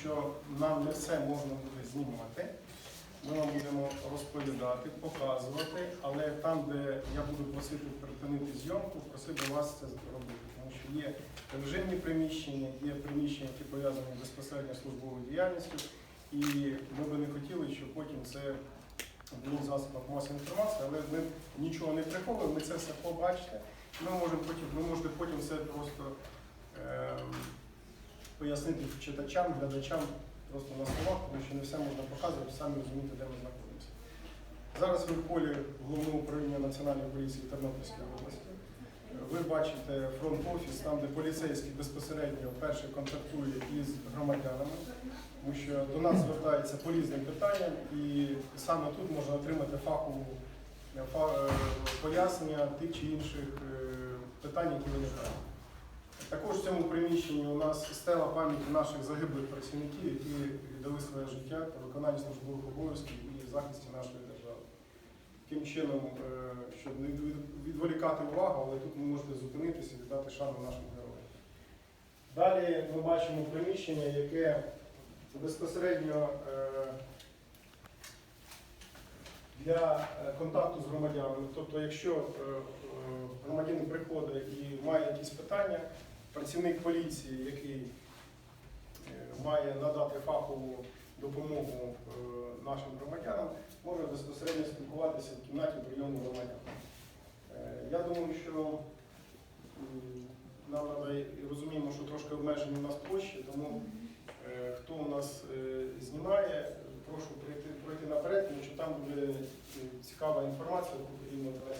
що нам не все можна буде знімати. Ми вам будемо розповідати, показувати, але там, де я буду просити припинити зйомку, просив би вас це зробити. Тому що є режимні приміщення, є приміщення, які пов'язані безпосередньо з службовою діяльністю, і ми би не хотіли, щоб потім це було в засобах масової інформації, але ми нічого не приховуємо, ми це все побачите. Ми можемо потім, ви можете потім все просто ем, пояснити читачам, глядачам просто на словах, тому що не все можна показувати, самі розуміти, де ми знаходимося. Зараз ви в полі головного управління Національної поліції Тернопільської області. Ви бачите фронт-офіс, там, де поліцейський безпосередньо перший контактує із громадянами, тому що до нас звертаються по різним питанням, і саме тут можна отримати фахову е, е, пояснення тих чи інших е, питань, які виникають. В цьому приміщенні у нас стела пам'яті наших загиблих працівників, які віддали своє життя по виконанні службових обов'язків і захисті нашої держави. Таким чином, е, щоб не відволікати увагу, але тут ви можете зупинитися і віддати шану нашим героям. Далі ми бачимо приміщення, яке безпосередньо е, для е, контакту з громадянами. Тобто, якщо громадянин приходить і має якісь питання, працівник поліції, який е, має надати фахову допомогу е, нашим громадянам, може безпосередньо спілкуватися в кімнаті прийому громадян. Е, Я думаю, що нам треба і розуміємо, що трошки обмежені у нас площі, тому хто у нас знімає, прошу пройти наперед, тому що там буде цікава інформація, яку потрібно